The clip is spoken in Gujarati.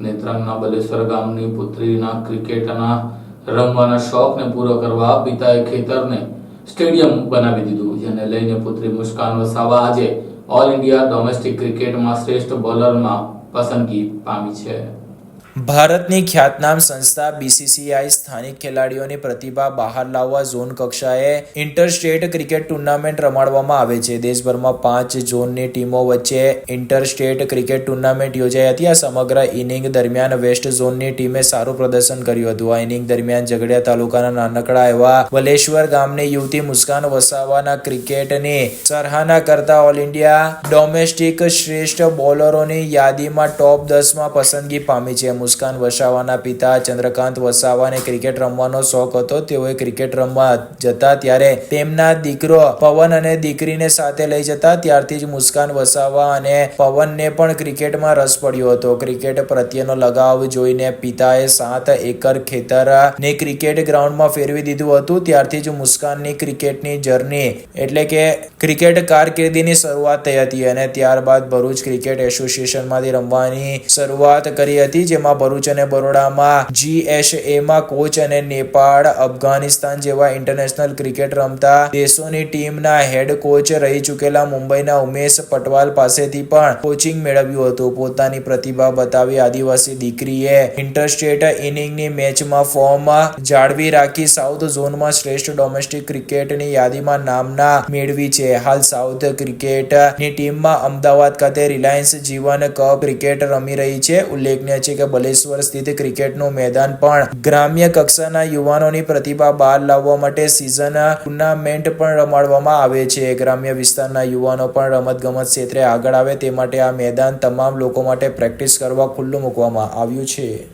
નેત્રંગના બલેશ્વર ગામની પુત્રીના ક્રિકેટના રમવાના શોખને પૂરો કરવા પિતાએ ખેતરને સ્ટેડિયમ બનાવી દીધું. જેને લઈને પુત્રી મુસ્કાન વસાવા આજે ઓલ ઇન્ડિયા ડોમેસ્ટિક ક્રિકેટમાં શ્રેષ્ઠ બોલરમાં પસંદગી પામી છે. ભારતની ખ્યાતનામ સંસ્થા બીસીસીઆઈ સ્થાનિક ખેલાડીઓની પ્રતિભા બહાર લાવવા ઝોન કક્ષાએ ઇન્ટરસ્ટેટ ક્રિકેટ ટુર્નામેન્ટ રમાડવામાં આવે છે. દેશભરમાં પાંચ ઝોનની ટીમો વચ્ચે ઇન્ટરસ્ટેટ ક્રિકેટ ટુર્નામેન્ટ યોજાઈ હતી. આ સમગ્ર ઇનિંગ દરમિયાન વેસ્ટ ઝોનની ટીમે સારું પ્રદર્શન કર્યું હતું. આ ઇનિંગ દરમિયાન ઝઘડિયા તાલુકાના નાનકડા એવા વલેશ્વર ગામની યુવતી મુસ્કાન વસાવાના ક્રિકેટની સરાહના કરતા ઓલ ઇન્ડિયા ડોમેસ્ટિક શ્રેષ્ઠ બોલરોની યાદીમાં ટોપ દસમાં પસંદગી પામી છે. મુસ્કાન વસાવાના પિતા ચંદ્રકાંત વસાવાને ક્રિકેટ રમવાનો શોખ હતો. તેઓએ ક્રિકેટ રમવા જતા ત્યારે તેમના દીકરો પવન અને દીકરીને સાથે લઈ જતા ત્યારથી જ મુસ્કાન વસાવા અને પવનને પણ ક્રિકેટમાં રસ પડ્યો હતો. ક્રિકેટ પ્રત્યેનો લગાવ જોઈને પિતાએ સાત એકર ખેતરને ક્રિકેટ ગ્રાઉન્ડમાં ફેરવી દીધું હતું. ત્યારથી જ મુસ્કાનની ક્રિકેટની જર્ની એટલે કે ક્રિકેટ કારકિર્દીની શરૂઆત થઈ હતી અને ત્યારબાદ ભરૂચ ક્રિકેટ એસોસિએશનમાંથી રમવાની શરૂઆત કરી હતી, જેમાં ભરૂચ અને બરોડામાં જીએસએમાં કોચ અને નેપાળ, અફઘાનિસ્તાન જેવા ઇન્ટરનેશનલ ક્રિકેટ રમતા દેશોની ટીમના હેડ કોચ રહી ચૂકેલા મુંબઈના ઉમેશ પટવાલ પાસેથી પણ કોચિંગ મેળવ્યું હતું. પોતાની પ્રતિભા બતાવી આદિવાસી દીકરીએ ઇન્ટરસ્ટેટ ઇનિંગની મેચમાં ફોર્મ જાળવી રાખી સાઉથ ઝોનમાં શ્રેષ્ઠ ડોમેસ્ટિક ક્રિકેટની યાદીમાં નામના મેળવી છે. હાલ સાઉથ ક્રિકેટની ટીમમાં અમદાવાદ ખાતે રિલાયન્સ જીવન કપ ક્રિકેટ રમી રહી છે. ઉલ્લેખનીય છે કે બલેશ્વર સ્થિત ક્રિકેટનું મેદાન પણ ગ્રામ્ય કક્ષાના યુવાનોની પ્રતિભા બહાર લાવવા માટે સિઝન ટુર્નામેન્ટ પણ રમાડવામાં આવે છે. ગ્રામ્ય વિસ્તારના યુવાનો પણ રમતગમત ક્ષેત્રે આગળ આવે તે માટે આ મેદાન તમામ લોકો માટે પ્રેક્ટિસ કરવા ખુલ્લું મૂકવામાં આવ્યું છે.